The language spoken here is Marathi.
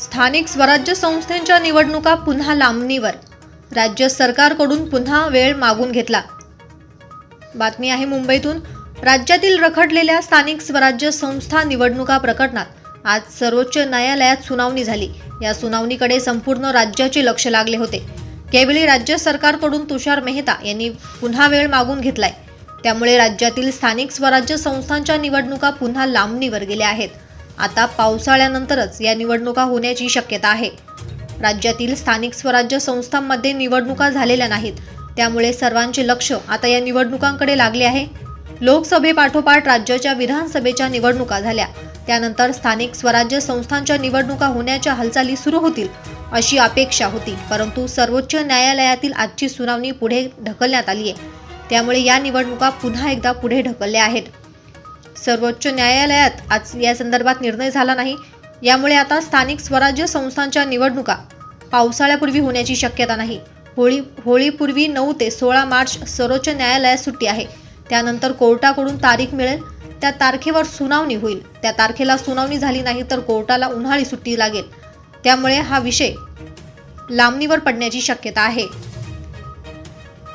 स्थानिक स्वराज्य संस्थांच्या निवडणुका पुन्हा लांबणीवर. राज्य सरकारकडून पुन्हा वेळ मागून घेतला. बातमी आहे मुंबईतून. राज्यातील रखडलेल्या स्थानिक स्वराज्य संस्था निवडणुका प्रकरणात आज सर्वोच्च न्यायालयात सुनावणी झाली. या सुनावणीकडे संपूर्ण राज्याचे लक्ष लागले होते. यावेळी राज्य सरकारकडून तुषार मेहता यांनी पुन्हा वेळ मागून घेतलाय. त्यामुळे राज्यातील स्थानिक स्वराज्य संस्थांच्या निवडणुका पुन्हा लांबणीवर गेल्या आहेत. आता पावसाळ्यानंतरच या निवडणुका होण्याची शक्यता आहे. राज्यातील स्थानिक स्वराज्य संस्थांमध्ये निवडणुका झालेल्या नाहीत. त्यामुळे सर्वांचे लक्ष आता या निवडणुकांकडे लागले आहे. लोकसभेपाठोपाठ राज्याच्या विधानसभेच्या निवडणुका झाल्या. त्यानंतर स्थानिक स्वराज्य संस्थांच्या निवडणुका होण्याच्या हालचाली सुरू होतील अशी अपेक्षा होती. परंतु सर्वोच्च न्यायालयातील आजची सुनावणी पुढे ढकलण्यात आली आहे त्यामुळे या निवडणुका पुन्हा एकदा पुढे ढकलल्या आहेत. सर्वोच्च न्यायालयात आज या संदर्भात निर्णय झाला नाही. यामुळे आता स्थानिक स्वराज्य संस्थांच्या निवडणुका पावसाळ्यापूर्वी होण्याची शक्यता नाही. होळी होळीपूर्वी नऊ ते सोळा मार्च सर्वोच्च न्यायालयात सुट्टी आहे. त्यानंतर कोर्टाकडून तारीख मिळेल. त्या तारखेवर सुनावणी होईल. त्या तारखेला सुनावणी झाली नाही तर कोर्टाला उन्हाळी सुट्टी लागेल. त्यामुळे हा विषय लांबणीवर पडण्याची शक्यता आहे.